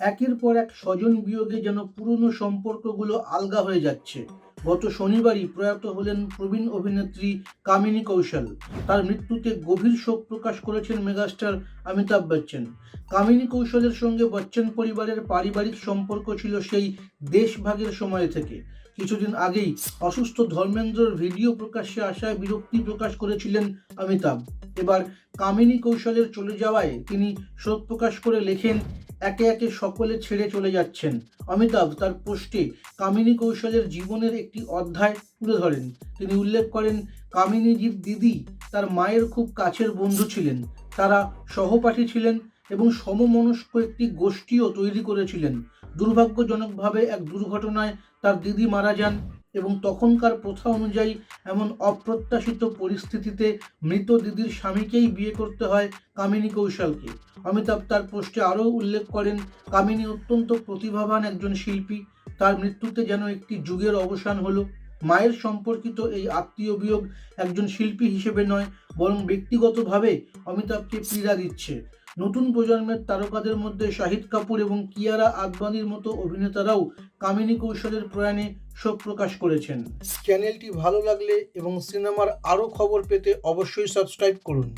একের পর এক স্বজন বিয়োগে যেন পুরনো সম্পর্কগুলো আলগা হয়ে যাচ্ছে। গত শনিবারই প্রয়াত হলেন প্রবীণ অভিনেত্রী কামিনী কৌশল। তার মৃত্যুতে গভীর শোক প্রকাশ করেছেন মেগাস্টার অমিতাভ বচ্চন। কামিনী কৌশলের সঙ্গে বচ্চন পরিবারের পারিবারিক সম্পর্ক ছিল সেই দেশভাগের সময় থেকে। কিছুদিন আগেই অসুস্থ ধর্মেন্দ্রর ভিডিও প্রকাশ্যে আসায় বিরক্তি প্রকাশ করেছিলেন অমিতাভ। এবার কামিনী কৌশলের চলে যাওয়ায় তিনি শোক প্রকাশ করে লেখেন, একে একে সকলে ছেড়ে চলে যাচ্ছেন। অমিতাভ তার পোস্টে কামিনী কৌশলের জীবনের একটি অধ্যায় তুলে ধরেন। তিনি উল্লেখ করেন কামিনীজির দিদি তার মায়ের খুব কাছের বন্ধু ছিলেন। তারা সহপাঠী ছিলেন এবং সমমনস্ক একটি গোষ্ঠীও তৈরি করেছিলেন। দুর্ভাগ্যজনকভাবে এক দুর্ঘটনায় তার দিদি মারা যান। এবং তখনকার প্রথা অনুযায়ী এমন অপ্রত্যাশিত পরিস্থিতিতে মৃত দিদির স্বামীকেই বিয়ে করতে হয় কামিনী কৌশলকে। অমিতাভ তার পোস্টে আরও উল্লেখ করেন, কামিনী অত্যন্ত প্রতিভাবান একজন শিল্পী। তার মৃত্যুতে যেন একটি যুগের অবসান হলো। মায়ের সম্পর্কিত এই আত্মীয় বিয়োগ একজন শিল্পী হিসেবে নয়, বরং ব্যক্তিগতভাবে অমিতাভকে পীড়া দিচ্ছে। নতুন প্রজন্মের তারকাদের মধ্যে শাহিদ কাপুর এবং কিয়ারা আদবানির মতো অভিনেতারাও কামিনী কৌশলের প্রয়াণে শোক প্রকাশ করেছেন। চ্যানেলটি ভালো লাগলে এবং সিনেমার আরও খবর পেতে অবশ্যই সাবস্ক্রাইব করুন।